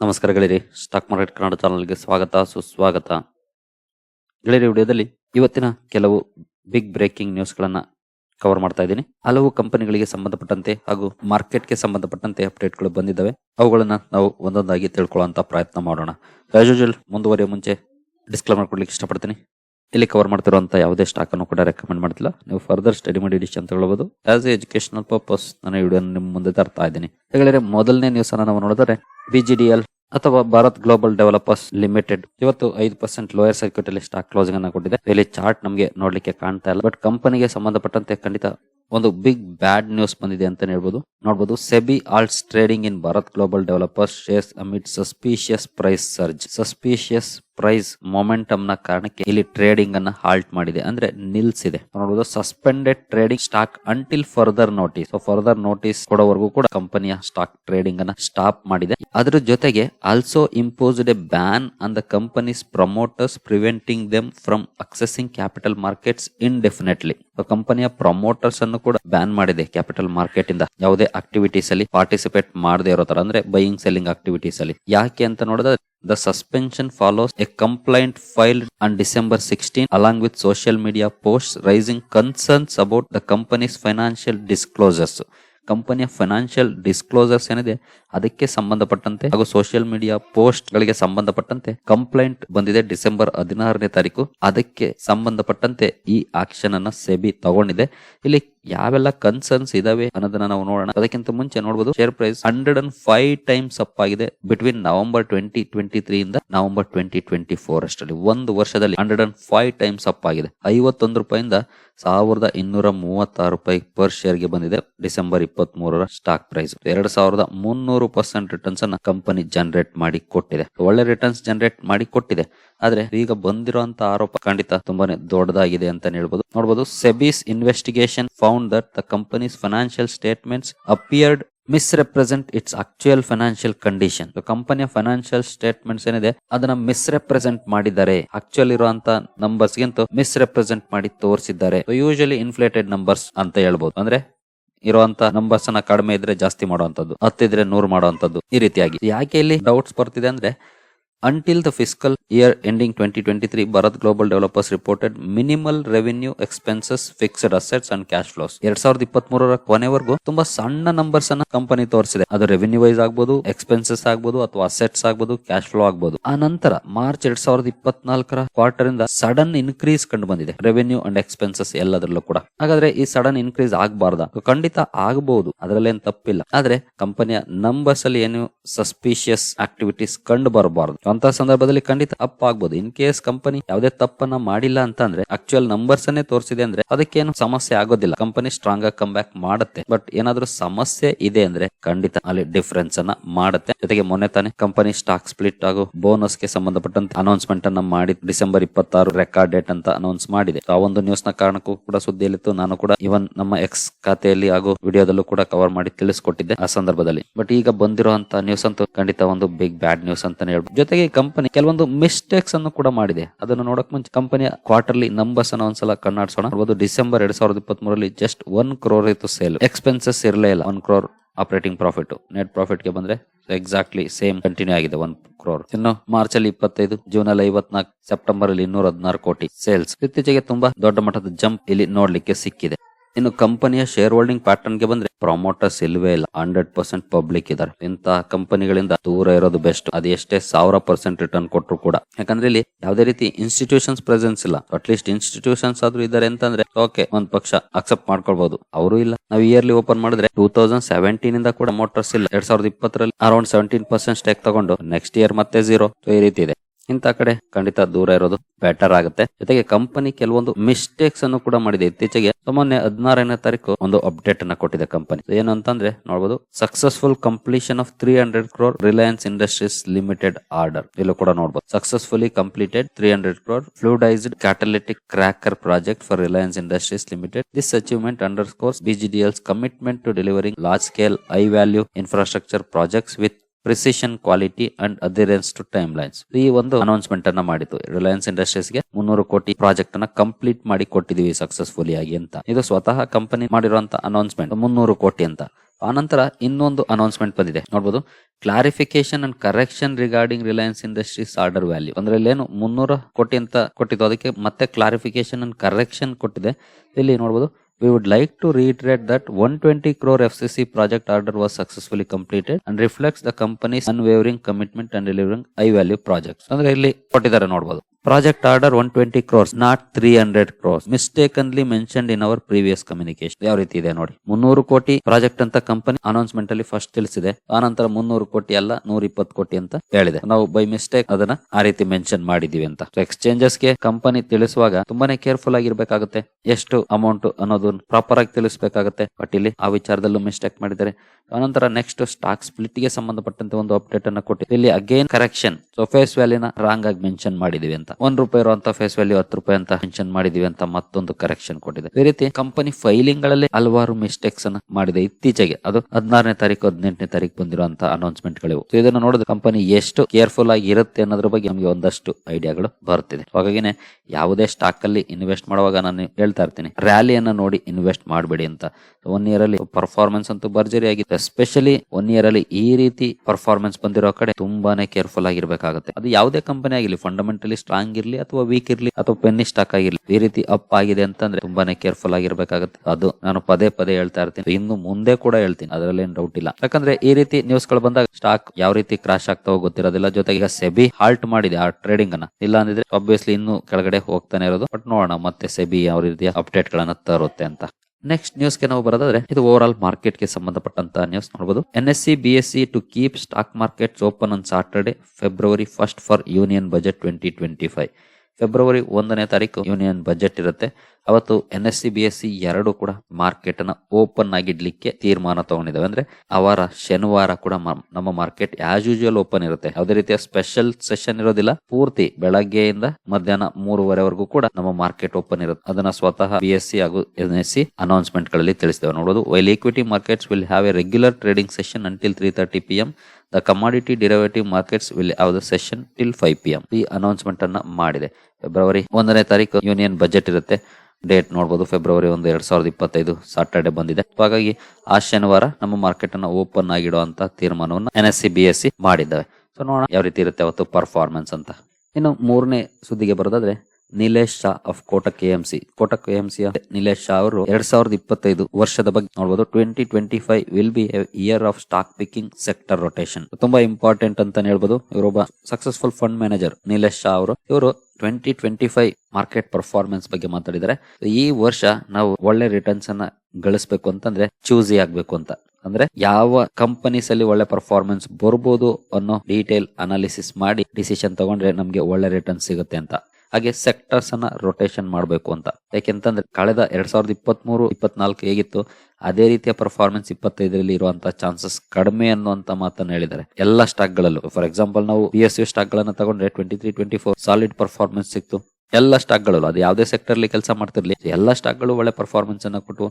ನಮಸ್ಕಾರ ಗೆಳೆಯರಿ. Stock market Kannada ಚಾನಲ್ಗೆ ಸ್ವಾಗತ, ಸುಸ್ವಾಗತ. ಗೆಳೆಯರಿ, ವಿಡಿಯೋದಲ್ಲಿ ಇವತ್ತಿನ ಕೆಲವು ಬಿಗ್ ಬ್ರೇಕಿಂಗ್ ನ್ಯೂಸ್ಗಳನ್ನು ಕವರ್ ಮಾಡ್ತಾ ಇದ್ದೀನಿ. ಹಲವು ಕಂಪನಿಗಳಿಗೆ ಸಂಬಂಧಪಟ್ಟಂತೆ ಹಾಗೂ ಮಾರ್ಕೆಟ್ಗೆ ಸಂಬಂಧಪಟ್ಟಂತೆ ಅಪ್ಡೇಟ್ಗಳು ಬಂದಿದ್ದಾವೆ. ಅವುಗಳನ್ನು ನಾವು ಒಂದೊಂದಾಗಿ ತಿಳ್ಕೊಳ್ಳೋಂಥ ಪ್ರಯತ್ನ ಮಾಡೋಣ. ಆಸ್ ಮುಂದುವರಿಯೋ ಮುಂಚೆ ಡಿಸ್ಕ್ಲೇಮರ್ ಕೊಡ್ಲಿಕ್ಕೆ ಇಷ್ಟಪಡ್ತೀನಿ. ಇಲ್ಲಿ ಕವರ್ ಮಾಡ್ತಿರುವಂತ ಯಾವುದೇ ಸ್ಟಾಕ್ ಅನ್ನು ಕೂಡ ರೆಕಮೆಂಡ್ ಮಾಡ್ತಿಲ್ಲ. ನೀವು ಫರ್ದರ್ ಸ್ಟಡಿ ಮಾಡಿ ಅಂತ ಹೇಳಬಹುದು ಆಸ್ ಎ ಎಜುಕೇಶನಲ್ ಪರ್ಪಸ್ ನಾನು ವಿಡಿಯೋ ನಿಮ್ಮ ಮುಂದೆ ತರ್ತಾ ಇದ್ದೀನಿ. ಹಾಗಾದ್ರೆ ಮೊದಲನೇ ನ್ಯೂಸ್ ಅನ್ನ ನಾವು ನೋಡಿದ್ರೆ ಬಿಜಿಡಿಎಲ್ ಅಥವಾ ಭಾರತ್ ಗ್ಲೋಬಲ್ ಡೆವಲಪರ್ಸ್ ಲಿಮಿಟೆಡ್ ಇವತ್ತು ಐದು ಪರ್ಸೆಂಟ್ ಲೋಯರ್ ಸರ್ಕ್ಯೂಟ್ ಅಲ್ಲಿ ಸ್ಟಾಕ್ ಕ್ಲೋಸಿಂಗ್ ಅನ್ನ ಕೊಟ್ಟಿದೆ. ಇಲ್ಲಿ ಚಾರ್ಟ್ ನಮಗೆ ನೋಡ್ಲಿಕ್ಕೆ ಕಾಣ್ತಾ ಇಲ್ಲ. ಬಟ್ ಕಂಪನಿಗೆ ಸಂಬಂಧಪಟ್ಟಂತೆ ಖಂಡಿತ ಒಂದು ಬಿಗ್ ಬ್ಯಾಡ್ ನ್ಯೂಸ್ ಬಂದಿದೆ ಅಂತ ಹೇಳ್ಬೋದು. ನೋಡಬಹುದು SEBI halts trading in Bharat Global Developers shares amid suspicious price surge suspicious price ಮೊಮೆಂಟಮ್ನ ಕಾರಣಕ್ಕೆ ಇಲ್ಲಿ ಟ್ರೇಡಿಂಗ್ ಅನ್ನ ಹಾಲ್ಟ್ ಮಾಡಿದೆ. ಅಂದ್ರೆ ನಿಲ್ಸಿದೆ. ನೋಡಬಹುದು suspended trading stock until further notice further notice ಕೊಡೋವರೆಗೂ ಕೂಡ ಕಂಪನಿಯ ಸ್ಟಾಕ್ ಟ್ರೇಡಿಂಗ್ ಅನ್ನ ಸ್ಟಾಪ್ ಮಾಡಿದೆ. ಅದರ ಜೊತೆಗೆ also imposed a ban on the company's promoters preventing them from accessing capital markets indefinitely ಕಂಪನಿಯ ಪ್ರಮೋಟರ್ಸ್ ಅನ್ನು ಕೂಡ ಬ್ಯಾನ್ ಮಾಡಿದೆ ಕ್ಯಾಪಿಟಲ್ ಮಾರ್ಕೆಟ್ ಇಂದ. ಯಾವುದೇ ಆಕ್ಟಿವಿಟೀಸ್ ಅಲ್ಲಿ ಪಾರ್ಟಿಸಿಪೇಟ್ ಮಾಡದೇ ಇರೋ ತರ ಅಂದ್ರೆ ಬೈಯಿಂಗ್ ಸೆಲ್ಲಿಂಗ್ ಆಕ್ಟಿವಿಟೀಸ್ ಅಲ್ಲಿ. ಯಾಕೆ ಅಂತ ನೋಡಿದ್ರೆ The suspension follows a complaint filed on December 16 along with social media posts raising concerns about the company's financial disclosures. ಕಂಪನಿಯ ಫೈನಾನ್ಷಿಯಲ್ ಡಿಸ್ಕ್ಲೋಸರ್ಸ್ ಏನಿದೆ ಅದಕ್ಕೆ ಸಂಬಂಧಪಟ್ಟಂತೆ ಹಾಗೂ ಸೋಷಿಯಲ್ ಮೀಡಿಯಾ ಪೋಸ್ಟ್ ಗಳಿಗೆ ಸಂಬಂಧಪಟ್ಟಂತೆ ಕಂಪ್ಲೇಂಟ್ ಬಂದಿದೆ ಡಿಸೆಂಬರ್ ಹದಿನಾರನೇ ತಾರೀಕು ಅದಕ್ಕೆ ಸಂಬಂಧಪಟ್ಟಂತೆ ಈ ಆಕ್ಷನ್ ಅನ್ನ ಸೆಬಿ ತಗೊಂಡಿದೆ ಇಲ್ಲಿ ಯಾವೆಲ್ಲ ಕನ್ಸರ್ನ್ಸ್ ಇದಾವೆ ಅನ್ನೋದನ್ನ ನಾವು ನೋಡೋಣ. ಅದಕ್ಕಿಂತ ಮುಂಚೆ ನೋಡಬಹುದು share price hundred and five times up ಆಗಿದೆ between November twenty twenty three ಇಂದ ನವೆಂಬರ್ ಟ್ವೆಂಟಿ ಟ್ವೆಂಟಿ ಫೋರ್ ಅಷ್ಟರಲ್ಲಿ. ಒಂದು ವರ್ಷದಲ್ಲಿ hundred and five times up ಆಗಿದೆ. ಐವತ್ತೊಂದು ರೂಪಾಯಿಂದ ಸಾವಿರದ ಇನ್ನೂರ ಮೂವತ್ತಾರು ರೂಪಾಯಿ ಪರ್ ಶೇರ್ಗೆ ಬಂದಿದೆ ಡಿಸೆಂಬರ್ ಇಪ್ಪತ್ತ್ ಮೂರರ ಸ್ಟಾಕ್ ಪ್ರೈಸ್ ಎರಡ್ ಸಾವಿರದ ಮುನ್ನೂರು ಪರ್ಸೆಂಟ್ ರಿಟರ್ನ್ಸ್ ಅನ್ನ ಕಂಪನಿ ಜನರೇಟ್ ಮಾಡಿ ಕೊಟ್ಟಿದೆ. ಒಳ್ಳೆ ರಿಟರ್ನ್ಸ್ ಜನರೇಟ್ ಮಾಡಿ ಕೊಟ್ಟಿದೆ. ಆದ್ರೆ ಈಗ ಬಂದಿರುವಂತ ಆರೋಪ ಖಂಡಿತ ತುಂಬಾನೇ ದೊಡ್ಡದಾಗಿದೆ ಅಂತ ಹೇಳ್ಬೋದು. ನೋಡಬಹುದು SEBI's investigation found that the company's financial statements appeared misrepresent its actual financial condition ಕಂಪನಿಯ ಫೈನಾನ್ಷಿಯಲ್ ಸ್ಟೇಟ್ಮೆಂಟ್ಸ್ ಏನಿದೆ, ಅದನ್ನ ಮಿಸ್ರೆಪ್ರೆಸೆಂಟ್ ಮಾಡಿದ್ದಾರೆ. ಆಕ್ಚುಯಲ್ ಇರುವಂತ ನಂಬರ್ಸ್ ಗಿಂತ ಮಿಸ್ರೆಪ್ರೆಸೆಂಟ್ ಮಾಡಿ ತೋರಿಸಿದ್ದಾರೆ. ಯೂಶಲಿ ಇನ್ಫ್ಲೇಟೆಡ್ ನಂಬರ್ಸ್ ಅಂತ ಹೇಳ್ಬಹುದು ಅಂದ್ರೆ ಇರುವಂತ ನಂಬರ್ಸ್ ಅನ್ನ ಕಡಿಮೆ ಇದ್ರೆ ಜಾಸ್ತಿ ಮಾಡುವಂತದ್ದು, ಹತ್ತಿದ್ರೆ ನೂರು ಮಾಡುವಂತದ್ದು ಈ ರೀತಿಯಾಗಿ. ಯಾಕೆ ಇಲ್ಲಿ ಡೌಟ್ಸ್ ಬರ್ತಿದೆ ಅಂದ್ರೆ physical year ending twenty twenty three Bharat Global Developers reported minimal revenue expenses and assets and cash flows ಎರಡ್ ಸಾವಿರದ ಇಪ್ಪತ್ತ್ ಮೂರರ ಕೊನೆವರೆಗೂ ತುಂಬಾ ಸಣ್ಣ ನಂಬರ್ಸ್ ಅನ್ನ ಕಂಪನಿ ತೋರಿಸಿದೆ. ಅದು ರೆವೆನ್ಯೂ ವೈಸ್ ಆಗ್ಬೋದು ಎಕ್ಸ್ಪೆನ್ಸಸ್ ಆಗ್ಬೋದು ಅಥವಾ ಅಸೆಟ್ಸ್ ಆಗ್ಬೋದು ಕ್ಯಾಶ್ ಫ್ಲೋ ಆಗ್ಬೋದು. ಆ ನಂತರ ಮಾರ್ಚ್ ಎರಡ್ ಸಾವಿರದ ಇಪ್ಪತ್ನಾಲ್ಕರ ಕ್ವಾರ್ಟರ್ ಇಂದ ಸಡನ್ ಇನ್ಕ್ರೀಸ್ ಕಂಡು ಬಂದಿದೆ. ರೆವೆನ್ಯೂ ಅಂಡ್ ಎಕ್ಸ್ಪೆನ್ಸಸ್ ಎಲ್ಲದರಲ್ಲೂ ಕೂಡ. ಹಾಗಾದ್ರೆ ಈ ಸಡನ್ ಇನ್ಕ್ರೀಸ್ ಆಗಬಾರ್ದ? ಖಂಡಿತ ಆಗಬಹುದು ಅದರಲ್ಲೇನ್ ತಪ್ಪಿಲ್ಲ. ಆದ್ರೆ ಕಂಪನಿಯ ನಂಬರ್ಸ್ ಅಲ್ಲಿ ಏನು ಸಸ್ಪಿಷಿಯಸ್ ಆಕ್ಟಿವಿಟೀಸ್ ಕಂಡು ಬರಬಾರದು. ಅಂತ ಸಂದರ್ಭದಲ್ಲಿ ಖಂಡಿತ ಅಪ್ ಆಗ್ಬೋದು ಇನ್ ಕೇಸ್ ಕಂಪನಿ ಯಾವುದೇ ತಪ್ಪನ್ನ ಮಾಡಿಲ್ಲ ಅಂತ ಅಂದ್ರೆ ಆಕ್ಚುಯಲ್ ನಂಬರ್ಸ್ ಅನ್ನೇ ತೋರಿಸಿದೆ ಅಂದ್ರೆ ಅದಕ್ಕೇನು ಸಮಸ್ಯೆ ಆಗೋದಿಲ್ಲ. ಕಂಪನಿ ಸ್ಟ್ರಾಂಗ್ ಆಗಿ ಕಮ್ ಬ್ಯಾಕ್ ಮಾಡುತ್ತೆ. ಬಟ್ ಏನಾದ್ರೂ ಸಮಸ್ಯೆ ಇದೆ ಅಂದ್ರೆ ಖಂಡಿತ ಅಲ್ಲಿ ಡಿಫರೆನ್ಸ್ ಅನ್ನ ಮಾಡುತ್ತೆ. ಜೊತೆಗೆ ಮೊನ್ನೆ ತಾನೇ ಕಂಪನಿ ಸ್ಟಾಕ್ ಸ್ಪ್ಲಿಟ್ ಹಾಗೂ ಬೋನಸ್ಗೆ ಸಂಬಂಧಪಟ್ಟಂತೆ ಅನೌನ್ಸ್ಮೆಂಟ್ ಅನ್ನ ಮಾಡಿ ಡಿಸೆಂಬರ್ ಇಪ್ಪತ್ತಾರು ರೆಕಾರ್ಡ್ ಡೇಟ್ ಅಂತ ಅನೌನ್ಸ್ ಮಾಡಿದೆ. ಆ ಒಂದು ನ್ಯೂಸ್ನ ಕಾರಣಕ್ಕೂ ಕೂಡ ಸುದ್ದಿಯಲ್ಲಿತ್ತು. ನಾನು ಕೂಡ ಇವನ್ ನಮ್ಮ ಎಕ್ಸ್ ಖಾತೆಯಲ್ಲಿ ಹಾಗೂ ವಿಡಿಯೋದಲ್ಲೂ ಕೂಡ ಕವರ್ ಮಾಡಿ ತಿಳಿಸ್ಕೊಟ್ಟಿದ್ದೆ ಆ ಸಂದರ್ಭದಲ್ಲಿ. ಬಟ್ ಈಗ ಬಂದಿರುವಂತ ನ್ಯೂಸ್ ಅಂತೂ ಖಂಡಿತ ಒಂದು ಬಿಗ್ ಬ್ಯಾಡ್ ನ್ಯೂಸ್ ಅಂತಾನೆ ಹೇಳ್ಬೋದು. ಕಂಪನಿ ಕೆಲವೊಂದು ಮಿಸ್ಟೇಕ್ಸ್ ಅನ್ನು ಕೂಡ ಮಾಡಿದೆ. ಅದನ್ನು ನೋಡಕ್ ಮುಂಚೆ ಕಂಪನಿಯ ಕ್ವಾರ್ಟರ್ಲಿ ನಂಬರ್ಸ್ ಅನ್ನ ಒಂದ್ಸಲ ಕಣ್ಣಾಡಿಸೋಣ. ಡಿಸೆಂಬರ್ ಎರಡ್ ಸಾವಿರದ ಇಪ್ಪತ್ತ್ ಮೂರಲ್ಲಿ ಜಸ್ಟ್ ಒನ್ ಕ್ರೋರ್ ಇತ್ತು ಸೇಲ್ ಎಕ್ಸ್ಪೆನ್ಸಸ್ ಇರಲೇ ಇಲ್ಲ. One crore operating profit net ಪ್ರಾಫಿಟ್ಗೆ ಬಂದ್ರೆ ಎಕ್ಸಾಕ್ಟ್ಲಿ ಸೇಮ್ ಕಂಟಿನ್ಯೂ ಆಗಿದೆ. ಒನ್ ಕ್ರೋರ್ ಇನ್ನು ಮಾರ್ಚ್ ಅಲ್ಲಿ ಇಪ್ಪತ್ತೈದು ಜೂನ್ ಅಲ್ಲಿ ಐವತ್ನಾಲ್ಕು ಸೆಪ್ಟೆಂಬರ್ ಅಲ್ಲಿ ಇನ್ನೂರ ಹದಿನಾರು ಕೋಟಿ ಸೇಲ್ಸ್ ಇತ್ತೀಚೆಗೆ ತುಂಬಾ ದೊಡ್ಡ ಮಟ್ಟದ ಜಂಪ್ ಇಲ್ಲಿ ನೋಡ್ಲಿಕ್ಕೆ ಸಿಕ್ಕಿದೆ. ಇನ್ನು ಕಂಪನಿಯ ಶೇರ್ ಹೋಲ್ಡಿಂಗ್ ಪ್ಯಾಟರ್ನ್ಗೆ ಬಂದ್ರೆ ಪ್ರಮೋಟರ್ಸ್ ಇಲ್ವೇ ಇಲ್ಲ. ಹಂಡ್ರೆಡ್ ಪರ್ಸೆಂಟ್ ಪಬ್ಲಿಕ್ ಇದಾರೆ. ಇಂತಹ ಕಂಪನಿಗಳಿಂದ ದೂರ ಇರೋದು ಬೆಸ್ಟ್ ಅದು ಎಷ್ಟೇ ಸಾವಿರ ಪರ್ಸೆಂಟ್ ರಿಟರ್ನ್ ಕೊಟ್ಟರು ಕೂಡ. ಯಾಕಂದ್ರೆ ಇಲ್ಲಿ ಯಾವುದೇ ರೀತಿ ಇನ್ಸ್ಟಿಟ್ಯೂಷನ್ಸ್ ಪ್ರೆಸೆನ್ಸ್ ಇಲ್ಲ. ಅಟ್ಲೀಸ್ಟ್ ಇನ್ಸ್ಟಿಟ್ಯೂಷನ್ಸ್ ಆದ್ರೂ ಇದಾರೆ ಅಂತಂದ್ರೆ ಓಕೆ ಒಂದ್ ಪಕ್ಷ ಅಕ್ಸೆಪ್ಟ್ ಮಾಡ್ಕೊಳ್ಬಹುದು ಅವರು ಇಲ್ಲ. ನಾವು ಇಯರ್ಲಿ ಓಪನ್ ಮಾಡಿದ್ರೆ ಟೂ ತೌಸಂಡ್ ಸೆವೆಂಟೀನ್ ಇಂದ ಕೂಡ ಮೋಟರ್ಸ್ ಇಲ್ಲ. ಎರಡ್ ಸಾವಿರದ ಇಪ್ಪತ್ತರಲ್ಲಿ ಅರೌಂಡ್ ಸೆವೆಂಟೀನ್ ಪರ್ಸೆಂಟ್ ಸ್ಟೇಕ್ ತಗೊಂಡು ನೆಕ್ಸ್ಟ್ ಇಯರ್ ಮತ್ತೆ ಜೀರೋ ಈ ರೀತಿ ಇದೆ. ಇಂಥ ಕಡೆ ಖಂಡಿತ ದೂರ ಇರೋದು ಬೆಟರ್ ಆಗುತ್ತೆ. ಜೊತೆಗೆ ಕಂಪನಿ ಕೆಲವೊಂದು ಮಿಸ್ಟೇಕ್ಸ್ ಅನ್ನು ಕೂಡ ಮಾಡಿದೆ. ಇತ್ತೀಚೆಗೆ ಮೊನ್ನೆ ಹದಿನಾರನೇ ತಾರೀಕು ಒಂದು ಅಪ್ಡೇಟ್ ಅನ್ನ ಕೊಟ್ಟಿದೆ ಕಂಪನಿ ಏನು ಅಂತಂದ್ರೆ ನೋಡಬಹುದು successful completion of three hundred crore Reliance Industries Limited order ಇಲ್ಲೂ ಕೂಡ ನೋಡಬಹುದು successfully completed three hundred crore fluidised catalytic cracker project for Reliance Industries Limited this achievement underscores BGDL's commitment to delivering large scale high value infrastructure projects with precision quality and adherence to timelines ಈ ಒಂದು announcement ಅನ್ನ ಮಾಡಿತು ರಿಲಯನ್ಸ್ ಇಂಡಸ್ಟ್ರೀಸ್ಗೆ ಮುನ್ನೂರು ಕೋಟಿ project ಅನ್ನ complete ಮಾಡಿ ಕೊಟ್ಟಿದೀವಿ successfully ಆಗಿ ಅಂತ. ಇದು ಸ್ವತಃ ಕಂಪನಿ ಮಾಡಿರುವಂತ ಅನೌನ್ಸ್ಮೆಂಟ್ ಮುನ್ನೂರು ಕೋಟಿ ಅಂತ. ಆನಂತರ ಇನ್ನೊಂದು ಅನೌನ್ಸ್ಮೆಂಟ್ ಬಂದಿದೆ. ನೋಡಬಹುದು clarification and correction regarding Reliance Industries order value ಅಂದ್ರೆ ಇಲ್ಲೇನು ಮುನ್ನೂರ ಕೋಟಿ ಅಂತ ಕೊಟ್ಟಿದ್ದು. ಅದಕ್ಕೆ ಮತ್ತೆ ಕ್ಲಾರಿಫಿಕೇಶನ್ ಅಂಡ್ ಕರೆಕ್ಷನ್ ಕೊಟ್ಟಿದೆ. ಇಲ್ಲಿ ನೋಡಬಹುದು we would like to reiterate that 120 crore FCC project order was successfully completed and reflects the company's unwavering commitment and delivering high value projects. ಅಂದ್ರೆ ಇಲ್ಲಿ ಕೊಟ್ಟಿದ್ದಾರೆ ನೋಡಬಹುದು project order one twenty crores not three hundred crores mistakenly mentioned in our previous communication ಯಾವ ರೀತಿ ಇದೆ ನೋಡಿ. ಮುನ್ನೂರು ಕೋಟಿ ಪ್ರಾಜೆಕ್ಟ್ ಅಂತ ಕಂಪನಿ ಅನೌನ್ಸ್ಮೆಂಟ್ ಅಲ್ಲಿ ಫಸ್ಟ್ ತಿಳಿಸಿದೆ. ಆನಂತರ ಮುನ್ನೂರು ಕೋಟಿ ಅಲ್ಲ ನೂರ ಇಪ್ಪತ್ತು ಕೋಟಿ ಅಂತ ಹೇಳಿದೆ. ನಾವು ಬೈ ಮಿಸ್ಟೇಕ್ ಅದನ್ನ ಆ ರೀತಿ ಮೆನ್ಷನ್ ಮಾಡಿದೀವಿ ಅಂತ. ಎಕ್ಸ್ಚೇಂಜಸ್ಗೆ ಕಂಪನಿ ತಿಳಿಸುವಾಗ ತುಂಬಾನೇ ಕೇರ್ಫುಲ್ ಆಗಿರ್ಬೇಕಾಗುತ್ತೆ. ಎಷ್ಟು ಅಮೌಂಟ್ ಅನ್ನೋದು ಪ್ರಾಪರ್ ಆಗಿ ತಿಳಿಸಬೇಕಾಗುತ್ತೆ. ಬಟ್ ಇಲ್ಲಿ ಆ ವಿಚಾರದಲ್ಲೂ ಮಿಸ್ಟೇಕ್ ಮಾಡಿದ್ದಾರೆ. ಆನಂತರ ನೆಕ್ಸ್ಟ್ ಸ್ಟಾಕ್ ಸ್ಪ್ಲಿಟ್ಗೆ ಸಂಬಂಧಪಟ್ಟಂತೆ ಒಂದು ಅಪ್ಡೇಟ್ ಅನ್ನ ಕೊಟ್ಟಿದೆ. ಇಲ್ಲಿ ಅಗೇನ್ ಕರೆಕ್ಷನ್ ಸೊ ಫೇಸ್ ವ್ಯಾಲಿನ ರಾಂಗ್ ಆಗಿ ಮೆನ್ಷನ್ ಮಾಡಿದೀವಿ ಅಂತ. ಒಂದ್ ರೂಪಾಯಿ ಇರುವಂತ ಫೇಸ್ ವ್ಯಾಲ್ಯೂ ಹತ್ತು ರೂಪಾಯಿ ಅಂತ ಮೆನ್ಷನ್ ಮಾಡಿದೀವಿ ಅಂತ ಮತ್ತೊಂದು ಕರೆಕ್ಷನ್ ಕೊಟ್ಟಿದೆ. ಈ ರೀತಿ ಕಂಪನಿ ಫೈಲಿಂಗ್ಗಳಲ್ಲಿ ಹಲವಾರು ಮಿಸ್ಟೇಕ್ಸ್ ಅನ್ನ ಮಾಡಿದೆ ಇತ್ತೀಚೆಗೆ. ಅದು ಹದಿನಾರನೇ ತಾರೀಕು, ಹದಿನೆಂಟನೇ ತಾರೀಕು ಬಂದಿರುವಂತ ಅನೌನ್ಸ್ಮೆಂಟ್ ಸೊ ಇದನ್ನು ನೋಡಿದ್ರೆ ಕಂಪನಿ ಎಷ್ಟು ಕೇರ್ಫುಲ್ ಆಗಿ ಇರುತ್ತೆ ಅನ್ನೋದ್ರ ಬಗ್ಗೆ ನಮಗೆ ಒಂದಷ್ಟು ಐಡಿಯಾಗಳು ಬರುತ್ತಿದೆ. ಹಾಗಾಗಿನೇ ಯಾವುದೇ ಸ್ಟಾಕ್ ಅಲ್ಲಿ ಇನ್ವೆಸ್ಟ್ ಮಾಡುವಾಗ ನಾನು ಹೇಳ್ತಾ ಇರ್ತೀನಿ ರ್ಯಾಲಿಯನ್ನ ನೋಡಿ ಇನ್ವೆಸ್ಟ್ ಮಾಡಬೇಡಿ ಅಂತ. ಒನ್ ಇಯರ್ ಅಲ್ಲಿ ಪರ್ಫಾರ್ಮೆನ್ಸ್ ಅಂತೂ ಭರ್ಜರಿ ಆಗಿದೆ. ಎಸ್ಪೆಷಲಿ ಒನ್ ಇಯರ್ ಅಲ್ಲಿ ಈ ರೀತಿ ಪರ್ಫಾರ್ಮೆನ್ಸ್ ಬಂದಿರೋ ಕಡೆ ತುಂಬಾನೇ ಕೇರ್ಫುಲ್ ಆಗಿರ್ಬೇಕಾಗುತ್ತೆ. ಅದು ಯಾವುದೇ ಕಂಪನಿ ಆಗಿರ್ಲಿ ಫಂಡಮೆಂಟಲಿ ಸ್ಟ್ರಾಂಗ್ ಇರ್ಲಿ ಅಥವಾ ವೀಕ್ ಇರ್ಲಿ ಅಥವಾ ಪೆನ್ನಿ ಸ್ಟಾಕ್ ಆಗಿರ್ಲಿ, ಈ ರೀತಿ ಅಪ್ ಆಗಿದೆ ಅಂತಂದ್ರೆ ತುಂಬಾನೇ ಕೇರ್ಫುಲ್ ಆಗಿರ್ಬೇಕಾಗತ್ತೆ. ಅದು ನಾನು ಪದೇ ಪದೇ ಹೇಳ್ತಾ ಇರ್ತೀನಿ. ಇನ್ನು ಮುಂದೆ ಕೂಡ ಹೇಳ್ತೀನಿ. ಅದರಲ್ಲಿ ಏನ್ ಡೌಟ್ ಇಲ್ಲ. ಯಾಕಂದ್ರೆ ಈ ರೀತಿ ನ್ಯೂಸ್ಗಳು ಬಂದಾಗ ಸ್ಟಾಕ್ ಯಾವ ರೀತಿ ಕ್ರಾಶ್ ಆಗ್ತಾವೋ ಗೊತ್ತಿರೋದಿಲ್ಲ. ಜೊತೆಗೆ ಈಗ ಸೆಬಿ ಹಾಲ್ಟ್ ಮಾಡಿದೆ ಆ ಟ್ರೇಡಿಂಗ್ ಅನ್ನ. ಇಲ್ಲ ಅಂದಿದ್ರೆ ಆಬ್ವಿಯಸ್ಲಿ ಇನ್ನು ಕೆಳಗಡೆ ಹೋಗ್ತಾನೆ ಇರೋದು. ಬಟ್ ನೋಡೋಣ ಮತ್ತೆ ಸೆಬಿ ಯಾವ ರೀತಿಯ ಅಪ್ಡೇಟ್ ಗಳನ್ನ ತರುತ್ತೆ ಅಂತ. ನೆಕ್ಸ್ಟ್ ನ್ಯೂಸ್ಗೆ ನಾವು ಬರೋದಾದ್ರೆ, ಇದು ಓವರ್ ಆಲ್ ಮಾರ್ಕೆಟ್ಗೆ ಸಂಬಂಧಪಟ್ಟಂತ ನ್ಯೂಸ್ ನೋಡಬಹುದು N S E B S E to keep stock markets open on Saturday February first for union budget twenty twenty five February ಒಂದನೇ ತಾರೀಕು ಯೂನಿಯನ್ ಬಜೆಟ್ ಇರುತ್ತೆ. ಅವತ್ತು N S E B S E ಎರಡು ಕೂಡ market ಅನ್ನ open ಆಗಿಡ್ಲಿಕ್ಕೆ ತೀರ್ಮಾನ ತಗೊಂಡಿದ್ದಾವೆ ಅಂದ್ರೆ ಅವರ ಶನಿವಾರ ಕೂಡ ನಮ್ಮ ಮಾರ್ಕೆಟ್ ಆಸ್ ಯೂಶುವಲ್ ಓಪನ್ ಇರುತ್ತೆ. ಯಾವುದೇ ರೀತಿಯ ಸ್ಪೆಷಲ್ ಸೆಷನ್ ಇರೋದಿಲ್ಲ. ಪೂರ್ತಿ ಬೆಳಗ್ಗೆಯಿಂದ ಮಧ್ಯಾಹ್ನ ಮೂರುವರೆವರೆಗೂ ಕೂಡ ನಮ್ಮ ಮಾರ್ಕೆಟ್ ಓಪನ್ ಇರುತ್ತೆ. ಅದನ್ನ ಸ್ವತಃ ಬಿ ಎಸ್ ಸಿ ಹಾಗೂ ಎನ್ ಎಸ್ ಸಿ ಅನೌನ್ಸ್ಮೆಂಟ್ಗಳಲ್ಲಿ ತಿಳಿಸ್ತೇವೆ ನೋಡೋದು while equity markets will have a regular trading session until three thirty P M the commodity derivative markets will have the session till five P M ಈ announcement ಅನ್ನ ಮಾಡಿದೆ. February ಒಂದನೇ ತಾರೀಕು union budget ಇರುತ್ತೆ. Date ನೋಡಬಹುದು February ಒಂದು, ಎರಡ್ ಸಾವಿರದ ಇಪ್ಪತ್ತೈದು ಸಾಟರ್ಡೆ ಬಂದಿದೆ. ಹಾಗಾಗಿ ಆ ಶನಿವಾರ ನಮ್ಮ ಮಾರ್ಕೆಟ್ ಅನ್ನ ಓಪನ್ ಆಗಿಡುವಂತ ತೀರ್ಮಾನವನ್ನು N S E B S E ಮಾಡಿದ್ದಾವೆ. ಸೊ ನೋಡೋಣ ಯಾವ ರೀತಿ ಇರುತ್ತೆ ಅವತ್ತು ಪರ್ಫಾರ್ಮೆನ್ಸ್ ಅಂತ. ಇನ್ನು ಮೂರನೇ ಸುದ್ದಿಗೆ ಬರೋದಾದ್ರೆ Nilesh Shah of Kotak M C Kotak C Nilesh Shah ಅವರು ಎರಡ್ ಸಾವಿರದ ಇಪ್ಪತ್ತೈದು ವರ್ಷದ ಬಗ್ಗೆ ನೋಡಬಹುದು twenty twenty five will be year of stock picking sector rotation ತುಂಬಾ ಇಂಪಾರ್ಟೆಂಟ್ ಅಂತ ಹೇಳ್ಬಹುದು ಇವರೊಬ್ಬ successful fund manager Nilesh Shah ಅವರು. ಇವರು twenty twenty five market performance ಬಗ್ಗೆ ಮಾತಾಡಿದರೆ ಈ ವರ್ಷ ನಾವು ಒಳ್ಳೆ ರಿಟರ್ನ್ಸ್ ಅನ್ನ ಗಳಿಸಬೇಕು ಅಂತಂದ್ರೆ ಚೂಸಿ ಆಗ್ಬೇಕು ಅಂತ. ಅಂದ್ರೆ ಯಾವ ಕಂಪನೀಸ್ ಅಲ್ಲಿ ಒಳ್ಳೆ ಪರ್ಫಾರ್ಮೆನ್ಸ್ ಬರ್ಬೋದು ಅನ್ನೋ ಡೀಟೇಲ್ ಅನಾಲಿಸಿಸ್ ಮಾಡಿ ಡಿಸಿಷನ್ ತಗೊಂಡ್ರೆ ನಮ್ಗೆ ಒಳ್ಳೆ ರಿಟರ್ನ್ ಸಿಗುತ್ತೆ ಅಂತ. ಹಾಗೆ ಸೆಕ್ಟರ್ಸ್ ಅನ್ನ ರೊಟೇಷನ್ ಮಾಡಬೇಕು ಅಂತ. ಯಾಕೆಂತಂದ್ರೆ ಕಳೆದ ಎರಡ್ ಸಾವಿರದ ಇಪ್ಪತ್ತ್ ಮೂರು ಇಪ್ಪತ್ನಾಲ್ಕು ಹೇಗಿತ್ತು, ಅದೇ ರೀತಿಯ ಪರ್ಫಾರ್ಮೆನ್ಸ್ ಇಪ್ಪತ್ತೈದರಲ್ಲಿ ಇರುವಂತಹ ಚಾನ್ಸಸ್ ಕಡಿಮೆ ಅನ್ನುವಂತ ಮಾತನ್ನ ಹೇಳಿದ್ದಾರೆ. ಎಲ್ಲ ಸ್ಟಾಕ್ ಗಳಲ್ಲೂ. ಫಾರ್ ಎಕ್ಸಾಂಪಲ್ ನಾವು ಪಿ ಎಸ್ ಯು ಸ್ಟಾಕ್ ಗಳನ್ನ ತಗೊಂಡ್ರೆ twenty three twenty four solid performance ಸಿಕ್ತು. ಎಲ್ಲ ಸ್ಟಾಕ್ ಗಳಲ್ಲೂ. ಅದು ಯಾವುದೇ ಸೆಕ್ಟರ್ ಅಲ್ಲಿ ಕೆಲಸ ಮಾಡ್ತಿರ್ಲಿ. ಎಲ್ಲ ಸ್ಟಾಕ್ಗಳು ಒಳ್ಳೆ ಪರ್ಫಾರ್ಮೆನ್ಸ್ ಅನ್ನ ಕೊಟ್ಟು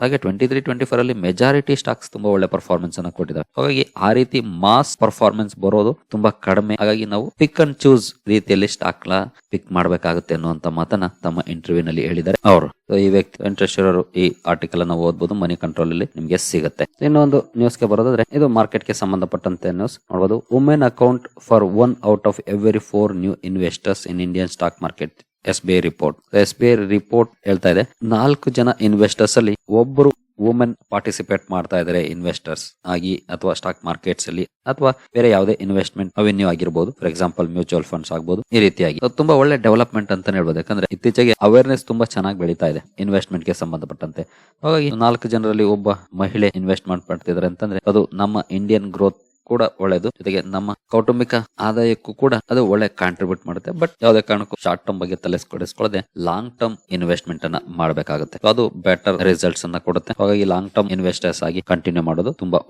ಹಾಗೆ ಟ್ವೆಂಟಿ ತ್ರೀ ಟ್ವೆಂಟಿ ಫೋರ್ ಅಲ್ಲಿ ಮೆಜಾರಿಟಿ ಸ್ಟಾಕ್ಸ್ ತುಂಬಾ ಒಳ್ಳೆ ಪರ್ಫಾರ್ಮೆನ್ಸ್ ಅನ್ನ ಕೊಟ್ಟಿದ್ದಾರೆ ಹಾಗಾಗಿ ಆ ರೀತಿ ಮಾಸ್ ಪರ್ಫಾರ್ಮೆನ್ಸ್ ಬರೋದು ತುಂಬಾ ಕಡಿಮೆ. ಹಾಗಾಗಿ ನಾವು ಪಿಕ್ ಅಂಡ್ ಚೂಸ್ ರೀತಿಯಲ್ಲಿ ಸ್ಟಾಕ್ನ ಪಿಕ್ ಮಾಡಬೇಕಾಗುತ್ತೆ ಅನ್ನುವಂತ ಮಾತನ್ನ ತಮ್ಮ ಇಂಟರ್ವ್ಯೂ ನಲ್ಲಿ ಹೇಳಿದ್ದಾರೆ ಅವರು. ಈ ವ್ಯಕ್ತಿ ಇಂಟ್ರೆಸ್ಟ್ ಈ ಆರ್ಟಿಕಲ್ ಅನ್ನ ಓದಬಹುದು ಮನಿ ಕಂಟ್ರೋಲ್ ಅಲ್ಲಿ ನಿಮಗೆ ಸಿಗುತ್ತೆ. ಇನ್ನೊಂದು ನ್ಯೂಸ್ಗೆ ಬರೋದಾದ್ರೆ, ಇದು ಮಾರ್ಕೆಟ್ಗೆ ಸಂಬಂಧಪಟ್ಟಂತೆ ನ್ಯೂಸ್ ನೋಡಬಹುದು women account for one out of every four new investors in Indian stock market S B I report S B I report ಹೇಳ್ತಾ ಇದೆ. ನಾಲ್ಕು ಜನ ಇನ್ವೆಸ್ಟರ್ಸ್ ಅಲ್ಲಿ ಒಬ್ಬರು ವುಮೆನ್ ಪಾರ್ಟಿಸಿಪೇಟ್ ಮಾಡ್ತಾ ಇದ್ದಾರೆ ಇನ್ವೆಸ್ಟರ್ಸ್ ಆಗಿ ಅಥವಾ ಸ್ಟಾಕ್ ಮಾರ್ಕೆಟ್ಸ್ ಅಲ್ಲಿ ಅಥವಾ ಬೇರೆ ಯಾವುದೇ ಇನ್ವೆಸ್ಟ್ಮೆಂಟ್ ಅವೆನ್ಯೂ ಆಗಿರ್ಬೋದು. ಫಾರ್ ಎಕ್ಸಾಂಪಲ್ ಮ್ಯೂಚುವಲ್ ಫಂಡ್ಸ್ ಆಗಬಹುದು ಈ ರೀತಿಯಾಗಿ. ತುಂಬಾ ಒಳ್ಳೆ ಡೆವಲಪ್ಮೆಂಟ್ ಅಂತ ಹೇಳ್ಬೋದು. ಯಾಕಂದ್ರೆ ಇತ್ತೀಚೆಗೆ ಅವೇರ್ನೆಸ್ ತುಂಬಾ ಚೆನ್ನಾಗಿ ಬೆಳೀತಾ ಇದೆ ಇನ್ವೆಸ್ಟ್ಮೆಂಟ್ಗೆ ಸಂಬಂಧಪಟ್ಟಂತೆ. ಹಾಗಾಗಿ ನಾಲ್ಕು ಜನರಲ್ಲಿ ಒಬ್ಬ ಮಹಿಳೆ ಇನ್ವೆಸ್ಟ್ಮೆಂಟ್ ಮಾಡ್ತಿದ್ದಾರೆ ಅಂತಂದ್ರೆ ಅದು ನಮ್ಮ ಇಂಡಿಯನ್ ಗ್ರೋತ್ ಕೂಡ ಒಳ್ಳೇದು ಜೊತೆಗೆ ನಮ್ಮ ಕೌಟುಂಬಿಕ ಆದಾಯಕ್ಕೂ ಕೂಡ ಅದು ಒಳ್ಳೆ ಕಾಂಟ್ರಿಬ್ಯೂಟ್ ಮಾಡುತ್ತೆ. ಬಟ್ ಯಾವುದೇ ಕಾರಣಕ್ಕೂ ಶಾರ್ಟ್ ಟರ್ಮ್ ಬಗ್ಗೆ ತಲೆಸ್ಕೊಡಿಸ್ಕೊಳ್ಳದೆ ಲಾಂಗ್ ಟರ್ಮ್ ಇನ್ವೆಸ್ಟ್ಮೆಂಟ್ ಅನ್ನ ಮಾಡಬೇಕಾಗುತ್ತೆ. ಅದು ಬೆಟರ್ ರಿಸಲ್ಟ್ಸ್ ಅನ್ನ ಕೊಡುತ್ತೆ. ಹಾಗಾಗಿ ಲಾಂಗ್ ಟರ್ಮ್ ಇನ್ವೆಸ್ಟರ್ಸ್ ಆಗಿ ಕಂಟಿನ್ಯೂ ಮಾಡೋದು ತುಂಬಾ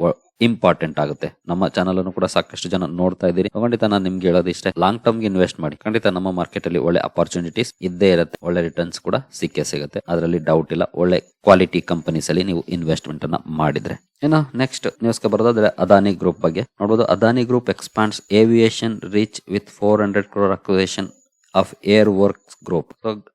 ಇಂಪಾರ್ಟೆಂಟ್ ಆಗುತ್ತೆ. ನಮ್ಮ ಚಾನಲ್ ಅನ್ನು ಕೂಡ ಸಾಕಷ್ಟು ಜನ ನೋಡ್ತಾ ಇದ್ದೀರಿ. ಖಂಡಿತ ನಾನು ನಿಮ್ಗೆ ಹೇಳೋದು ಇಷ್ಟೇ. ಲಾಂಗ್ ಟರ್ಮ್ ಇನ್ವೆಸ್ಟ್ ಮಾಡಿ. ಖಂಡಿತ ನಮ್ಮ ಮಾರ್ಕೆಟ್ ಅಲ್ಲಿ ಒಳ್ಳೆ ಅಪರ್ಚುನಿಟೀಸ್ ಇದ್ದೇ ಇರುತ್ತೆ. ಒಳ್ಳೆ ರಿಟರ್ನ್ಸ್ ಕೂಡ ಸಿಕ್ಕೇ ಸಿಗುತ್ತೆ. ಅದರಲ್ಲಿ ಡೌಟ್ ಇಲ್ಲ. ಒಳ್ಳೆ ಕ್ವಾಲಿಟಿ ಕಂಪನೀಸ್ ಅಲ್ಲಿ ನೀವು ಇನ್ವೆಸ್ಟ್ಮೆಂಟ್ ಅನ್ನ ಮಾಡಿದ್ರೆ. ಇನ್ನು ನೆಕ್ಸ್ಟ್ ನ್ಯೂಸ್ಗೆ ಬರೋದಾದ್ರೆ ಅದಾನಿ ಗ್ರೂಪ್ ಬಗ್ಗೆ. ನೋಡಬಹುದು Adani group expands aviation reach with four hundred crore acquisition of Air Works group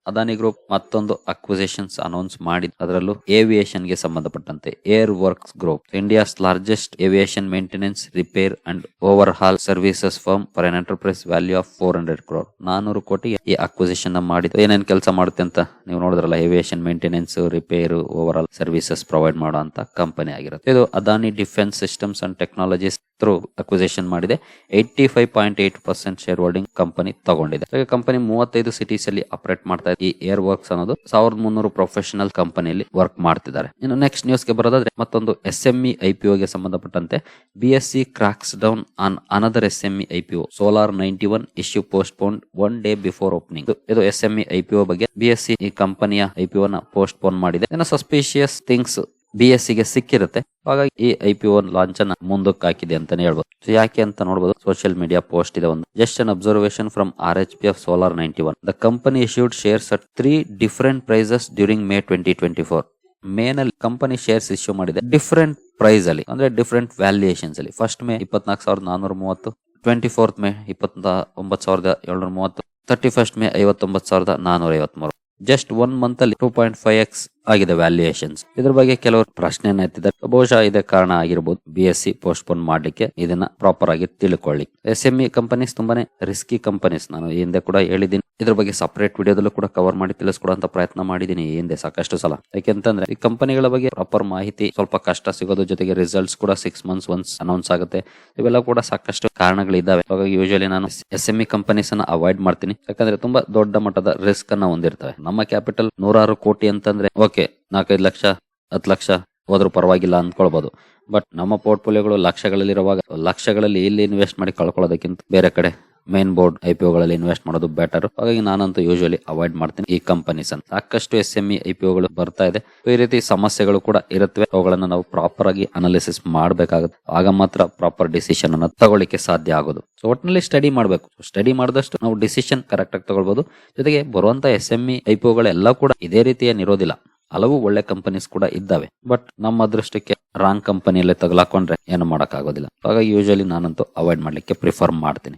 Adani group ಮತ್ತೊಂದು ಅಕ್ವಿಸೇಷನ್ಸ್ ಅನೌನ್ಸ್ ಮಾಡಿ ಅದರಲ್ಲೂ ಏವಿಯೇಷನ್ಗೆ ಸಂಬಂಧಪಟ್ಟಂತೆ Air Works group India's largest aviation maintenance repair and overhaul services firm for an enterprise value of four hundred crore ನಾನೂರು ಕೋಟಿ ಈ acquisition ಮಾಡಿದ್ದು. ಏನೇನ್ ಕೆಲಸ ಮಾಡುತ್ತೆ ಅಂತ ನೀವು ನೋಡಿದ್ರಲ್ಲ aviation maintenance repair overhaul services provide ಮಾಡೋ ಅಂತ ಕಂಪನಿ ಆಗಿರುತ್ತೆ. ಇದು Adani Defence Systems and Technologies through acquisition ಮಾಡಿದೆ. Eighty five point eight percent shareholding company ತಗೊಂಡಿದೆ ಕಂಪನಿ ಮೂವತ್ತೈದು ಸಿಟೀಸ್ ಅಲ್ಲಿ ಆಪರೇಟ್ ಮಾಡ್ತಾ ಇದೆ. ಈ ಏರ್ ವರ್ಕ್ಸ್ ಅನ್ನೋದು ಸಾವಿರದ ಮುನ್ನೂರು ಪ್ರೊಫೆಷನಲ್ ಕಂಪನಿಯಲ್ಲಿ ವರ್ಕ್ ಮಾಡ್ತಿದ್ದಾರೆ. ಇನ್ನು ನೆಕ್ಸ್ಟ್ ನ್ಯೂಸ್ಗೆ ಬರೋದಾದ್ರೆ ಮತ್ತೊಂದು ಎಸ್ ಎಂಇ ಐಪಿಒ ಗೆ ಸಂಬಂಧಪಟ್ಟಂತೆ B S C cracks down on another S ME IPO Solar ninety one issue postpone one day before opening ಇದು ಎಸ್ ಎಂಇ ಐಪಿಒ ಬಗ್ಗೆ ಬಿ ಎಸ್ ಸಿ ಈ ಕಂಪನಿಯ ಐಪಿಒ ನ ಪೋಸ್ಟ್ ಪೋನ್ ಮಾಡಿದೆ suspicious things B ಎಸ್ಗೆ ಸಿಕ್ಕಿರುತ್ತೆ. ಹಾಗಾಗಿ ಈ ಐ ಪಿ ಒ ಲಾಂಚ್ ಅನ್ನ ಮುಂದಕ್ಕೆ ಹಾಕಿದೆ ಅಂತಾನೆ ಹೇಳ್ಬೋದು. So, ಯಾಕೆ ಅಂತ ನೋಡಬಹುದು ಸೋಷಿಯಲ್ ಮೀಡಿಯಾ ಪೋಸ್ಟ್ ಇದೆ ಒಂದು. Just an observation from R H P of Solar ninety one the company issued shares at three different prices during May twenty twenty four ಮೇನಲ್ಲಿ ಕಂಪನಿ ಶೇರ್ಸ್ ಇಶ್ಯೂ ಮಾಡಿದೆ different price ಅಲ್ಲಿ, ಅಂದ್ರೆ different valuations ಅಲ್ಲಿ. First May ಇಪ್ಪತ್ನಾಲ್ಕು ಸಾವಿರದ ನಾನೂರ ಮೂವತ್ತು twenty fourth May ಇಪ್ಪತ್ತ ಒಂಬತ್ತು ಸಾವಿರದ ಏಳ್ನೂರ ಮೂವತ್ತು ತರ್ಟಿ ಫಸ್ಟ್ ಮೇ ಐವತ್ತೊಂಬತ್ತು ಸಾವಿರದ ನಾನೂರ ಐವತ್ಮೂರು. ಜಸ್ಟ್ ಒನ್ ಮಂತ್ ಅಲ್ಲಿ ಟೂ ಪಾಯಿಂಟ್ ಫೈವ್ ಎಕ್ಸ್ ಆಗಿದೆ ವ್ಯಾಲ್ಯೂಯೇಷನ್ಸ್ ಇದ್ರ ಬಗ್ಗೆ ಕೆಲವರು ಪ್ರಶ್ನೆಯನ್ನ ಎತ್ತಿದ್ದಾರೆ. ಬಹುಶಃ ಇದೇ ಕಾರಣ ಆಗಿರ್ಬೋದು. B S C postpone ಮಾಡ್ಲಿಕ್ಕೆ ಇದನ್ನ ಪ್ರಾಪರ್ ಆಗಿ ತಿಳ್ಕೊಳ್ಳಿ. ಎಸ್ ಎಂ ಇ ಕಂಪನೀಸ್ ತುಂಬಾನೇ ರಿಸ್ಕಿ ಕಂಪನೀಸ್ ನಾನು ಹಿಂದೆ ಕೂಡ ಹೇಳಿದ್ದೀನಿ. ಇದ್ರ ಬಗ್ಗೆ ಸಪರೇಟ್ ವಿಡಿಯೋದಲ್ಲೂ ಕೂಡ ಕವರ್ ಮಾಡಿ ತಿಳಿಸ್ಕೊಡುವಂತ ಪ್ರಯತ್ನ ಮಾಡಿದ್ದೀನಿ. ಹಿಂದೆ ಸಾಕಷ್ಟು ಸಲ. ಯಾಕೆಂತಂದ್ರೆ ಈ ಕಂಪನಿಗಳ ಬಗ್ಗೆ ಪ್ರಾಪರ್ ಮಾಹಿತಿ ಸ್ವಲ್ಪ ಕಷ್ಟ ಸಿಗೋದ್ರ ಜೊತೆಗೆ ರಿಸಲ್ಟ್ಸ್ ಕೂಡ ಸಿಕ್ಸ್ ಮಂತ್ಸ್ ಒನ್ಸ್ ಅನೌನ್ಸ್ ಆಗುತ್ತೆ. ಇವೆಲ್ಲ ಕೂಡ ಸಾಕಷ್ಟು ಕಾರಣಗಳಿದ್ದಾವೆ. ಹಾಗಾಗಿ ಯೂಶಲಿ ನಾನು ಎಸ್ ಎಂ ಇ ಕಂಪನೀಸ್ ಅನ್ನ ಅವಾಯ್ಡ್ ಮಾಡ್ತೀನಿ. ಯಾಕಂದ್ರೆ ತುಂಬಾ ದೊಡ್ಡ ಮಟ್ಟದ ರಿಸ್ಕ್ ಅನ್ನ ಹೊಂದಿರ್ತವೆ. ನಮ್ಮ ಕ್ಯಾಪಿಟಲ್ ನೂರಾರು ಕೋಟಿ ಅಂತಂದ್ರೆ ಓಕೆ, ನಾಲ್ಕೈದು ಲಕ್ಷ, ಹತ್ತು ಲಕ್ಷ ಹೋದ್ರೂ ಪರವಾಗಿಲ್ಲ ಅಂದ್ಕೊಳ್ಬೋದು. ಬಟ್ ನಮ್ಮ ಪೋರ್ಟ್ಫೋಲಿಯೋಗಳು ಲಕ್ಷಗಳಲ್ಲಿರುವಾಗ, ಲಕ್ಷಗಳಲ್ಲಿ ಇಲ್ಲಿ ಇನ್ವೆಸ್ಟ್ ಮಾಡಿ ಕಳ್ಕೊಳ್ಳೋದಕ್ಕಿಂತ ಬೇರೆ ಕಡೆ ಮೇನ್ ಬೋರ್ಡ್ ಐ ಪಿ ಒಗಳಲ್ಲಿ ಇನ್ವೆಸ್ಟ್ ಮಾಡೋದು ಬೆಟರ್ ಹಾಗಾಗಿ ನಾನಂತೂ ಯೂಶಲಿ ಅವಾಯ್ಡ್ ಮಾಡ್ತೀನಿ ಈ ಕಂಪನೀಸ್ ಅನ್ನು. ಸಾಕಷ್ಟು S M E, I P ಒಗಳು ಬರ್ತಾ ಇದೆ. ಈ ರೀತಿ ಸಮಸ್ಯೆಗಳು ಕೂಡ ಇರುತ್ತವೆ. ಅವುಗಳನ್ನು ನಾವು ಪ್ರಾಪರ್ ಆಗಿ ಅನಾಲಿಸಿಸ್ ಮಾಡಬೇಕಾಗುತ್ತೆ. ಆಗ ಮಾತ್ರ ಪ್ರಾಪರ್ ಡಿಸಿಷನ್ ಅನ್ನ ತಗೊಳ್ಳಿಕ್ಕೆ ಸಾಧ್ಯ ಆಗೋದು. ಸೊ ಒಟ್ಟಿನಲ್ಲಿ ಸ್ಟಡಿ ಮಾಡಬೇಕು. ಸ್ಟಡಿ ಮಾಡಿದಷ್ಟು ನಾವು ಡಿಸಿಷನ್ ಕರೆಕ್ಟ್ ಆಗಿ ತಗೊಳ್ಬಹುದು ಜೊತೆಗೆ ಬರುವಂತ S M E, I P ಒಗಳೆಲ್ಲ ಕೂಡ ಇದೇ ಇರೋದಿಲ್ಲ ಹಲವು ಒಳ್ಳೆ ಕಂಪನೀಸ್ ಕೂಡ ಇದ್ದಾವೆ. ಬಟ್ ನಮ್ಮ ಅದೃಷ್ಟಕ್ಕೆ ರಾಂಗ್ ಕಂಪನಿಯಲ್ಲೇ ತಗಲಾಕೊಂಡ್ರೆ ಏನು ಮಾಡೋಕ್ಕಾಗೋದಿಲ್ಲ. ಹಾಗಾಗಿ ಯೂಶಲಿ ನಾನಂತೂ ಅವಾಯ್ಡ್ ಮಾಡ್ಲಿಕ್ಕೆ ಪ್ರಿಫರ್ ಮಾಡ್ತೀನಿ.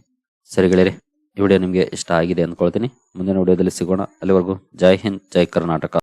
ಸರಿ ಗೆಳೆಯರಿ, ಈ ವಿಡಿಯೋ ನಿಮಗೆ ಇಷ್ಟ ಆಗಿದೆ ಅಂದ್ಕೊಳ್ತೀನಿ. ಮುಂದಿನ ವಿಡಿಯೋದಲ್ಲಿ ಸಿಗೋಣ. ಅಲ್ಲಿವರೆಗೂ ಜೈ ಹಿಂದ್, ಜೈ ಕರ್ನಾಟಕ.